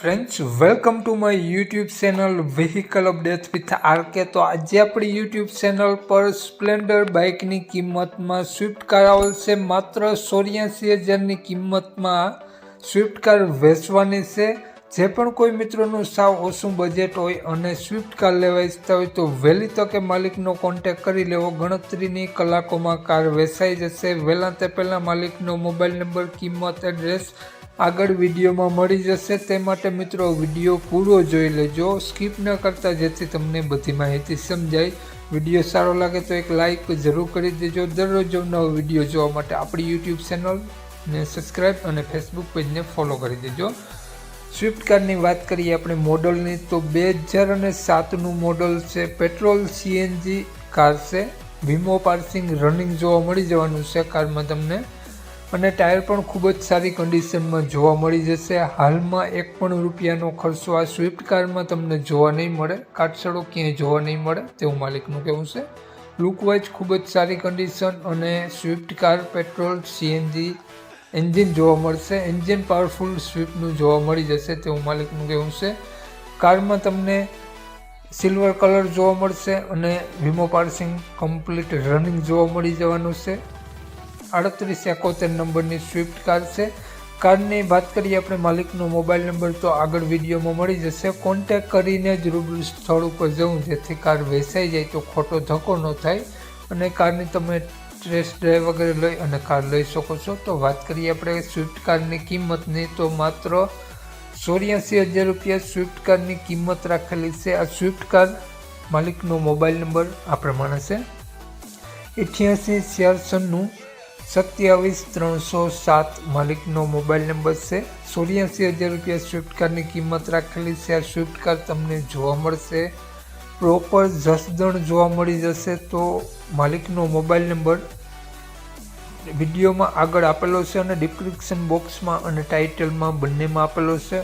Friends welcome to my YouTube channel vehicle update with RK તો આજે આપણી YouTube channel પર સ્પ્લેન્ડર બાઇકની કિંમતમાં સ્વિફ્ટ કાર આવશે. માત્ર ચોર્યાસી હજારની કિંમતમાં સ્વિફ્ટ કાર વેચવાની છે. જે પણ કોઈ મિત્રોનું સાવ ઓછું બજેટ હોય અને સ્વિફ્ટ કાર લેવા ઈચ્છતા હોય તો વહેલી તકે માલિકનો કોન્ટેક કરી લેવો. ગણતરીની કલાકોમાં કાર વેચાઈ જશે. વહેલા તે પહેલાં માલિકનો મોબાઈલ નંબર કિંમત એડ્રેસ આગળ વિડીયોમાં મળી જશે. તે માટે મિત્રો વીડિયો પૂરો જોઈ લેજો. સ્કીપ ન કરતા જેથી તમને બધી માહિતી સમજાય. વીડિયો સારો લાગે તો એક લાઇક જરૂર કરી દેજો. દરરોજ નવો વીડિયો જોવા માટે આપણી યુટ્યુબ ચેનલને સબસ્ક્રાઈબ અને ફેસબુક પેજને ફોલો કરી દેજો. સ્વિફ્ટ કારની વાત કરીએ આપણે મોડલની, તો બે હજાર અને સાતનું મોડલ છે. પેટ્રોલ સીએનજી કાર છે. વીમો પાર્સિંગ રનિંગ જોવા મળી જવાનું છે. કારમાં તમને અને ટાયર પણ ખૂબ જ સારી કન્ડિશનમાં જોવા મળી જશે. હાલમાં એક પણ રૂપિયાનો ખર્ચો આ સ્વિફ્ટ કારમાં તમને જોવા નહીં મળે. કાટસડો ક્યાંય જોવા નહીં મળે, તેવું માલિકનું કહેવું છે. લુકવાઇઝ ખૂબ જ સારી કન્ડિશન અને Swift car petrol CNG engine જોવા મળશે. એન્જિન પાવરફુલ સ્વિફ્ટનું જોવા મળી જશે, તેવું માલિકનું કહેવું છે. કારમાં તમને સિલ્વર કલર જોવા મળશે અને વીમો પાર્સિંગ કમ્પ્લીટ રનિંગ જોવા મળી જવાનું છે. આડત્રીસ એકોતેર નંબરની સ્વિફ્ટ કાર છે. કારની વાત કરીએ આપણે માલિકનો મોબાઈલ નંબર, તો આગળ વિડીયોમાં મળી જશે. કોન્ટેક કરીને જ રૂબરૂ સ્થળ ઉપર જવું, જેથી કાર વેચાઈ જાય તો ખોટો ધક્કો ન થાય. અને કારની તમે ટેસ્ટ ડ્રાઈવ વગેરે લઈ અને કાર લઈ શકો છો. તો વાત કરીએ આપણે સ્વિફ્ટ કારની કિંમતની, તો માત્ર ચોર્યાસી હજાર રૂપિયા સ્વિફ્ટ કારની કિંમત રાખેલી છે. આ સ્વિફ્ટ કાર માલિકનો મોબાઈલ નંબર આ પ્રમાણે છે. અઠ્યાસી ચારસોનું સત્યાવીસ ત્રણસો સાત માલિકનો મોબાઈલ નંબર છે. ચોર્યાસી હજાર રૂપિયા સ્વિફ્ટ કારની કિંમત રાખેલી છે. આ સ્વિફ્ટ કાર તમને જોવા મળશે. પ્રોપર જસદણ જોવા મળી જશે તો માલિકનો મોબાઈલ નંબર વિડીયોમાં આગળ આપેલો છે અને ડિસ્ક્રિપ્શન બોક્સમાં અને ટાઇટલમાં બંનેમાં આપેલો છે.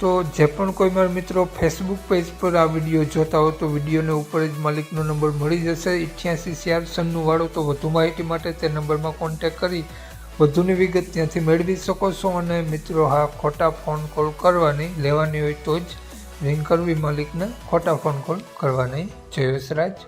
તો જે પણ કોઈ મારા મિત્રો ફેસબુક પેજ પર આ વીડિયો જોતા હો તો વિડીયોને ઉપર જ માલિકનો નંબર મળી જશે. અઠ્યાસી ચાર સન્નું વાળો તો વધુ માહિતી માટે તે નંબરમાં કોન્ટેક કરી વધુની વિગત ત્યાંથી મેળવી શકો છો અને મિત્રો, હા, ખોટા ફોન કોલ કરવાની લેવાની હોય તો જ રિંગ કરવી માલિકને ખોટા ફોન કોલ કરવા નહીં જય વસરાજ